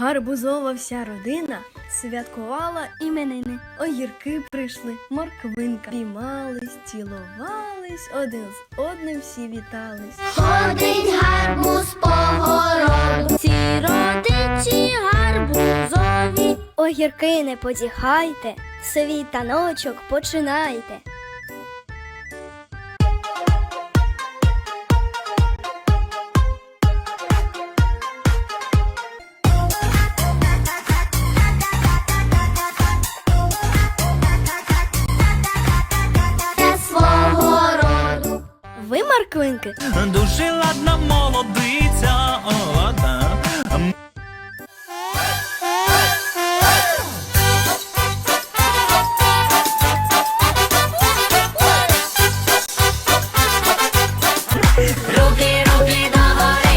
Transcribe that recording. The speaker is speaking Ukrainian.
Гарбузова вся родина святкувала іменини. Огірки прийшли, морквинка. Піймались, цілувались, один з одним всі вітались. Ходить гарбуз по городу, ці родичі гарбузові. Огірки не подіхайте, свій таночок починайте. Ви, морквинки, Дуже ладна молодий